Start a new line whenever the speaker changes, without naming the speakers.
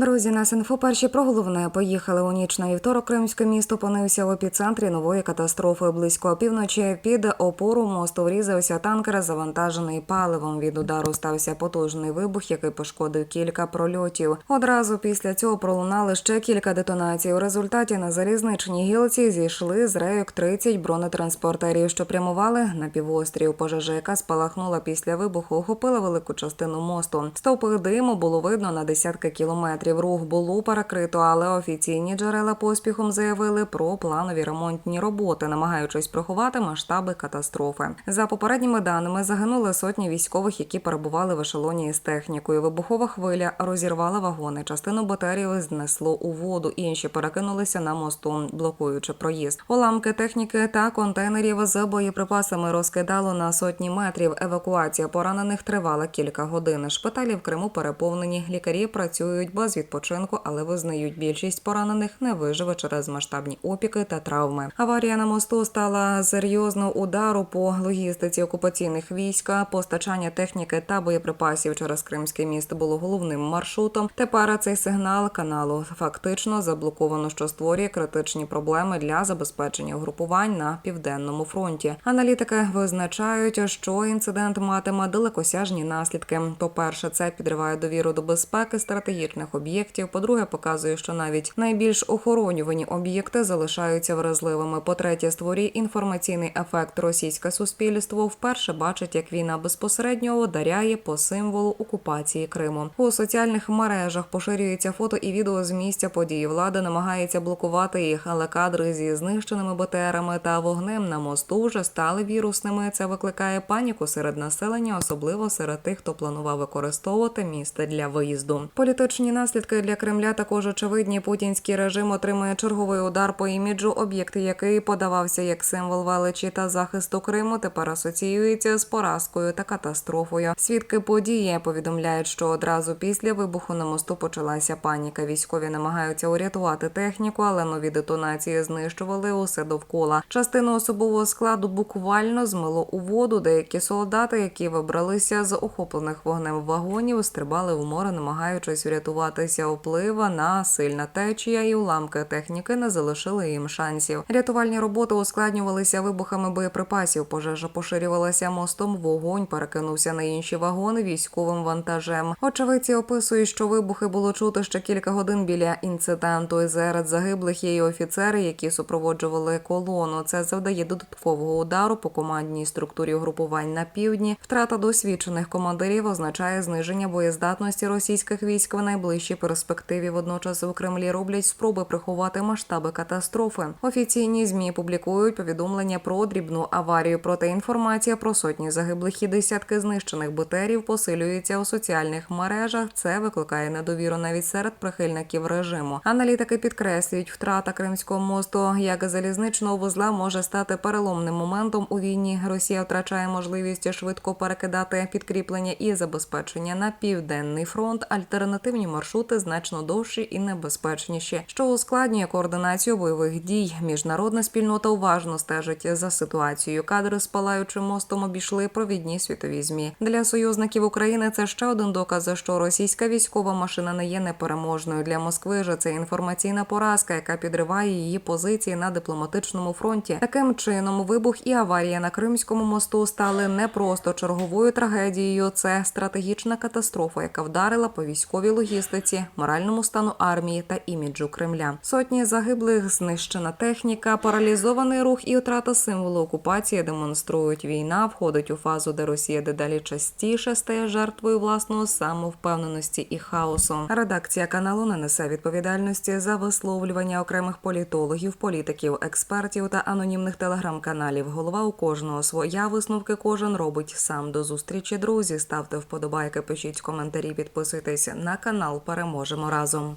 Друзі, нас інфо перші про головне поїхали у ніч на вівторок. Кримське місто опинився в епіцентрі нової катастрофи. Близько опівночі під опору мосту врізався танкер, завантажений паливом. Від удару стався потужний вибух, який пошкодив кілька прольотів. Одразу після цього пролунали ще кілька детонацій. У результаті на залізничній гілці зійшли з рейок 30 бронетранспортерів, що прямували на півострів. Пожежа, яка спалахнула після вибуху, охопила велику частину мосту. Стовпи диму було видно на десятки кілометрів. Рух було перекрито, але офіційні джерела поспіхом заявили про планові ремонтні роботи, намагаючись приховати масштаби катастрофи. За попередніми даними загинули сотні військових, які перебували в ешелоні із технікою. Вибухова хвиля розірвала вагони. Частину батарії знесло у воду. Інші перекинулися на мосту, блокуючи проїзд. Уламки техніки та контейнерів з боєприпасами розкидало на сотні метрів. Евакуація поранених тривала кілька годин. Шпиталі в Криму переповнені. Лікарі працюють без відпочинку, але визнають, більшість поранених не виживе через масштабні опіки та травми. Аварія на мосту стала серйозного удару по логістиці окупаційних військ. Постачання техніки та боєприпасів через Кримське місто було головним маршрутом. Тепер цей сигнал каналу фактично заблоковано, що створює критичні проблеми для забезпечення угрупувань на південному фронті. Аналітики визначають, що інцидент матиме далекосяжні наслідки. По перше, це підриває довіру до безпеки стратегічних об'єктів. По-друге, показує, що навіть найбільш охоронювані об'єкти залишаються вразливими. По-третє, створює інформаційний ефект. Російське суспільство вперше бачить, як війна безпосередньо ударяє по символу окупації Криму. У соціальних мережах поширюється фото і відео з місця події. Влада намагається блокувати їх, але кадри зі знищеними БТРами та вогнем на мосту вже стали вірусними. Це викликає паніку серед населення, особливо серед тих, хто планував використовувати місце для виїзду. Політичні наслідки для Кремля також очевидні. Путінський режим отримує черговий удар по іміджу, об'єкт, який подавався як символ величі та захисту Криму, тепер асоціюється з поразкою та катастрофою. Свідки події повідомляють, що одразу після вибуху на мосту почалася паніка. Військові намагаються урятувати техніку, але нові детонації знищували усе довкола. Частину особового складу буквально змило у воду. Деякі солдати, які вибралися з охоплених вогнем вагонів, стрибали у море, намагаючись врятуватися. Вплива на сильна течія і уламки техніки не залишили їм шансів. Рятувальні роботи ускладнювалися вибухами боєприпасів. Пожежа поширювалася мостом. Вогонь перекинувся на інші вагони військовим вантажем. Очевидці описують, що вибухи було чути ще кілька годин біля інциденту. І серед загиблих є й офіцери, які супроводжували колону. Це завдає додаткового удару по командній структурі угрупувань на півдні. Втрата досвідчених командирів означає зниження боєздатності російських військ в найближчій перспективі. Водночас у Кремлі роблять спроби приховати масштаби катастрофи. Офіційні змі публікують повідомлення про дрібну аварію. Проте інформація про сотні загиблих і десятки знищених БТРів посилюється у соціальних мережах. Це викликає недовіру навіть серед прихильників режиму. Аналітики підкреслюють, втрата Кримського мосту як залізничного вузла може стати переломним моментом у війні. Росія втрачає можливість швидко перекидати підкріплення і забезпечення на південний фронт. Альтернативні маршрути значно довші і небезпечніші, що ускладнює координацію бойових дій. Міжнародна спільнота уважно стежить за ситуацією. Кадри з палаючим мостом обійшли провідні світові змі. Для союзників України це ще один доказ, що російська військова машина не є непереможною. Для Москви же це інформаційна поразка, яка підриває її позиції на дипломатичному фронті. Таким чином, вибух і аварія на Кримському мосту стали не просто черговою трагедією. Це стратегічна катастрофа, яка вдарила по військовій логістиці, моральному стану армії та іміджу Кремля. Сотні загиблих, знищена техніка, паралізований рух і втрата символу окупації демонструють. Війна входить у фазу, де Росія дедалі частіше стає жертвою власного самовпевненості і хаосу. Редакція каналу не несе відповідальності за висловлювання окремих політологів, політиків, експертів та анонімних телеграм-каналів. Голова у кожного своя висновки кожен робить сам. До зустрічі, друзі. Ставте вподобайки, пишіть коментарі, підписуйтесь на канал. Переможемо разом.